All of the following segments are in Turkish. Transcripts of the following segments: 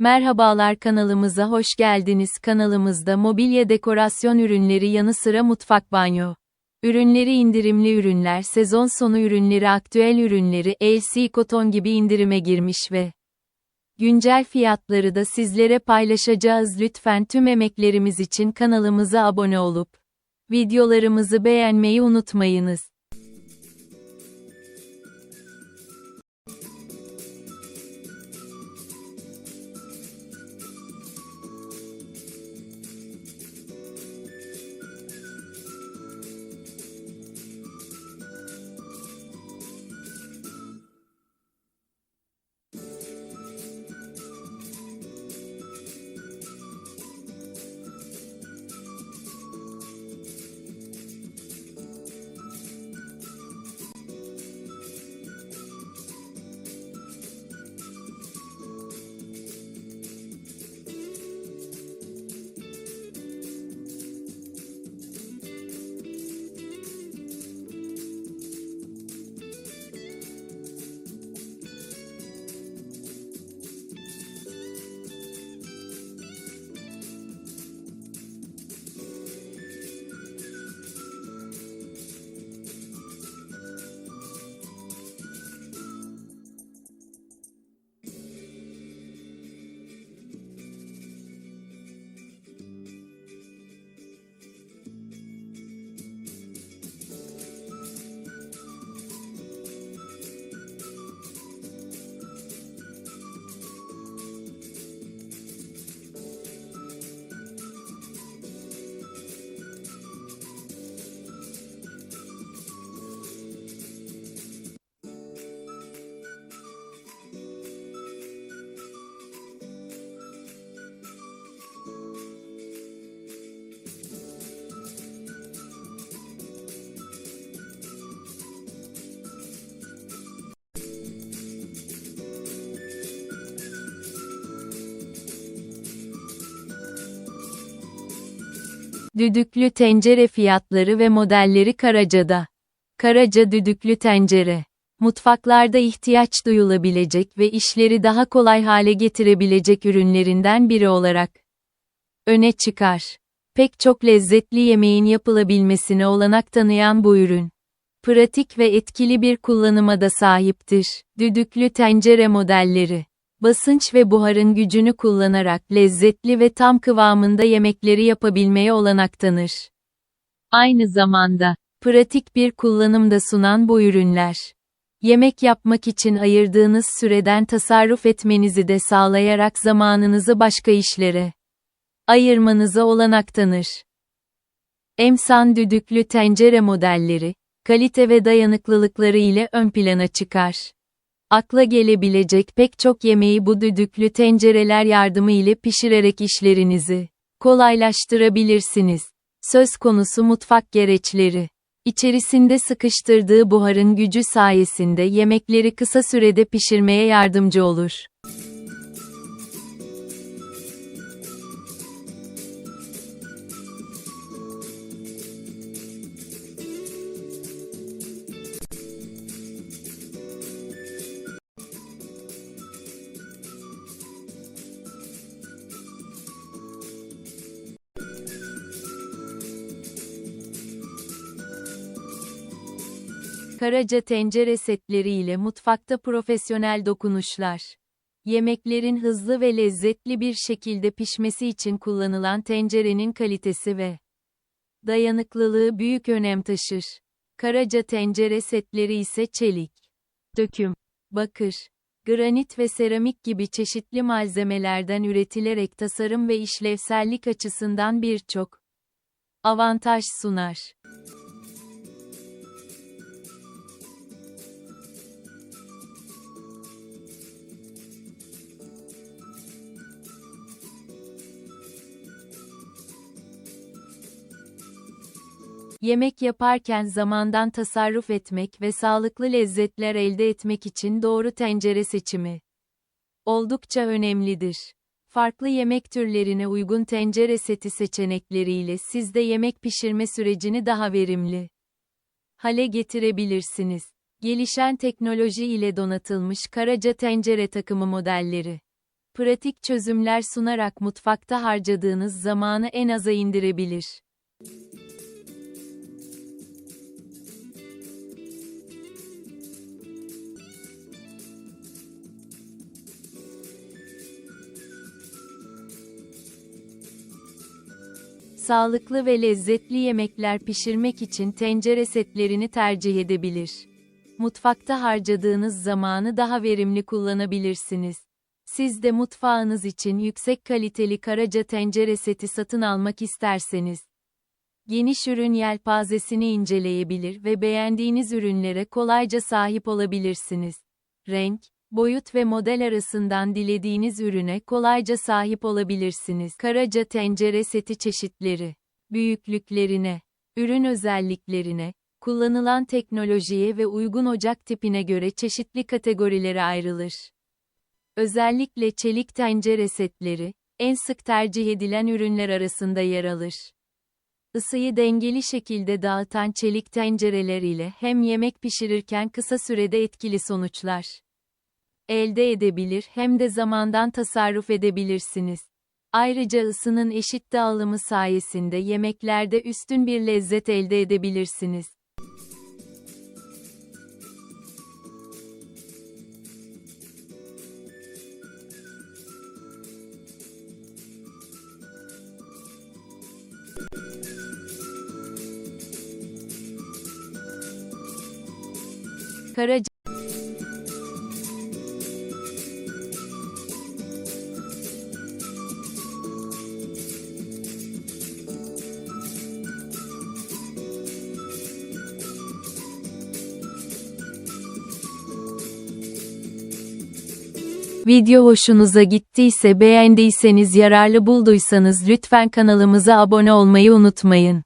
Merhabalar kanalımıza hoş geldiniz. Kanalımızda mobilya dekorasyon ürünleri yanı sıra mutfak banyo ürünleri indirimli ürünler sezon sonu ürünleri aktüel ürünleri LC Koton gibi indirime girmiş ve güncel fiyatları da sizlere paylaşacağız. Lütfen tüm emeklerimiz için kanalımıza abone olup videolarımızı beğenmeyi unutmayınız. Düdüklü tencere fiyatları ve modelleri Karaca'da. Karaca düdüklü tencere. Mutfaklarda ihtiyaç duyulabilecek ve işleri daha kolay hale getirebilecek ürünlerinden biri olarak öne çıkar. Pek çok lezzetli yemeğin yapılabilmesine olanak tanıyan bu ürün pratik ve etkili bir kullanıma da sahiptir. Düdüklü tencere modelleri basınç ve buharın gücünü kullanarak lezzetli ve tam kıvamında yemekleri yapabilmeye olanak tanır. Aynı zamanda, pratik bir kullanım da sunan bu ürünler, yemek yapmak için ayırdığınız süreden tasarruf etmenizi de sağlayarak zamanınızı başka işlere ayırmanıza olanak tanır. Emsan düdüklü tencere modelleri, kalite ve dayanıklılıkları ile ön plana çıkar. Akla gelebilecek pek çok yemeği bu düdüklü tencereler yardımı ile pişirerek işlerinizi kolaylaştırabilirsiniz. Söz konusu mutfak gereçleri. İçerisinde sıkıştırdığı buharın gücü sayesinde yemekleri kısa sürede pişirmeye yardımcı olur. Karaca tencere setleri ile mutfakta profesyonel dokunuşlar. Yemeklerin hızlı ve lezzetli bir şekilde pişmesi için kullanılan tencerenin kalitesi ve dayanıklılığı büyük önem taşır. Karaca tencere setleri ise çelik, döküm, bakır, granit ve seramik gibi çeşitli malzemelerden üretilerek tasarım ve işlevsellik açısından birçok avantaj sunar. Yemek yaparken zamandan tasarruf etmek ve sağlıklı lezzetler elde etmek için doğru tencere seçimi oldukça önemlidir. Farklı yemek türlerine uygun tencere seti seçenekleriyle siz de yemek pişirme sürecini daha verimli hale getirebilirsiniz. Gelişen teknoloji ile donatılmış Karaca tencere takımı modelleri pratik çözümler sunarak mutfakta harcadığınız zamanı en aza indirebilir. Sağlıklı ve lezzetli yemekler pişirmek için tencere setlerini tercih edebilir. Mutfakta harcadığınız zamanı daha verimli kullanabilirsiniz. Siz de mutfağınız için yüksek kaliteli Karaca tencere seti satın almak isterseniz, geniş ürün yelpazesini inceleyebilir ve beğendiğiniz ürünlere kolayca sahip olabilirsiniz. Renk, boyut ve model arasından dilediğiniz ürüne kolayca sahip olabilirsiniz. Karaca tencere seti çeşitleri, büyüklüklerine, ürün özelliklerine, kullanılan teknolojiye ve uygun ocak tipine göre çeşitli kategorilere ayrılır. Özellikle çelik tencere setleri, en sık tercih edilen ürünler arasında yer alır. Isıyı dengeli şekilde dağıtan çelik tencereler ile hem yemek pişirirken kısa sürede etkili sonuçlar elde edebilir hem de zamandan tasarruf edebilirsiniz. Ayrıca ısının eşit dağılımı sayesinde yemeklerde üstün bir lezzet elde edebilirsiniz. Karaca Video hoşunuza gittiyse beğendiyseniz yararlı bulduysanız lütfen kanalımıza abone olmayı unutmayın.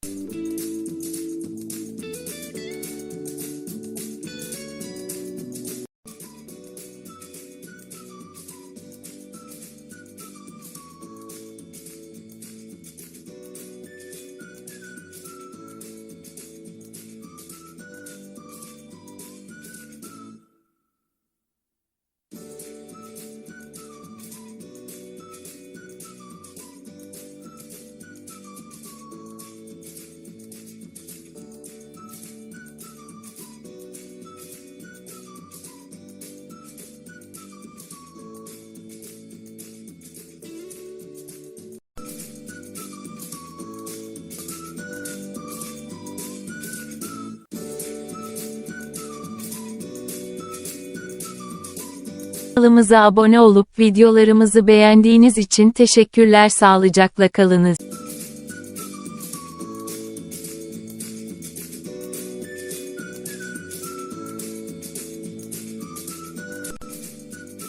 Kanalımıza abone olup videolarımızı beğendiğiniz için teşekkürler sağlıcakla kalınız.